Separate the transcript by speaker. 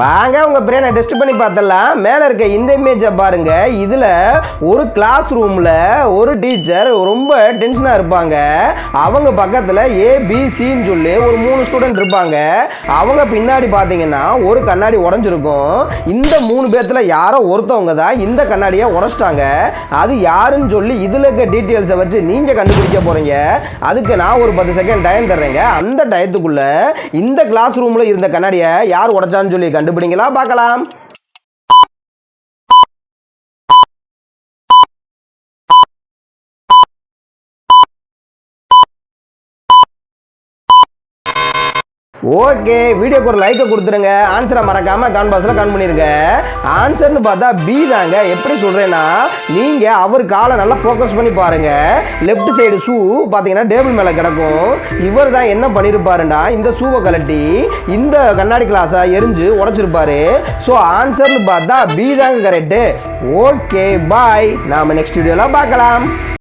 Speaker 1: வாங்க உங்கள் பிரெயினை டெஸ்ட் பண்ணி பார்த்தலாம் மேலே இருக்க இந்த இமேஜை பாருங்க. இதில் ஒரு கிளாஸ் ரூமில் ஒரு டீச்சர் ரொம்ப டென்ஷனாக இருப்பாங்க. அவங்க பக்கத்தில் ஏ சொல்லி ஒரு மூணு ஸ்டூடெண்ட் இருப்பாங்க. அவங்க பின்னாடி பார்த்தீங்கன்னா ஒரு கண்ணாடி உடஞ்சிருக்கும். இந்த மூணு பேர்த்தில் யாரோ ஒருத்தவங்க தான் இந்த கண்ணாடியை உடச்சிட்டாங்க. அது யாருன்னு சொல்லி இதில் இருக்க டீட்டெயில்ஸை வச்சு நீங்கள் கண்டுபிடிக்க போகிறீங்க அதுக்கு நான் ஒரு பத்து செகண்ட் டைம் தர்றேங்க. அந்த டயத்துக்குள்ளே இந்த கிளாஸ் ரூமில் இருந்த கண்ணாடியை யார் உடச்சான்னு சொல்லி கண்டுபிடிங்களா பார்க்கலாம். ஓகே வீடியோக்கு ஒரு லைக்கை கொடுத்துருங்க. ஆன்சரை மறக்காமல் கான் பாஸில் கான் பண்ணிருங்க. ஆன்சர்னு பார்த்தா பி தாங்க. எப்படி சொல்கிறேன்னா நீங்கள் அவர் காலை நல்லா ஃபோக்கஸ் பண்ணி பாருங்கள் லெஃப்ட் சைடு ஷூ பார்த்தீங்கன்னா டேபிள் மேலே கிடக்கும். இவர் தான் என்ன பண்ணியிருப்பாருன்னா இந்த ஷூவை கலட்டி இந்த கண்ணாடி கிளாஸை எரிஞ்சு உடச்சிருப்பாரு. ஸோ ஆன்சர்னு பார்த்தா பி தாங்க கரெக்டு ஓகே பாய் நாம நெக்ஸ்ட் வீடியோவில் பார்க்கலாம்.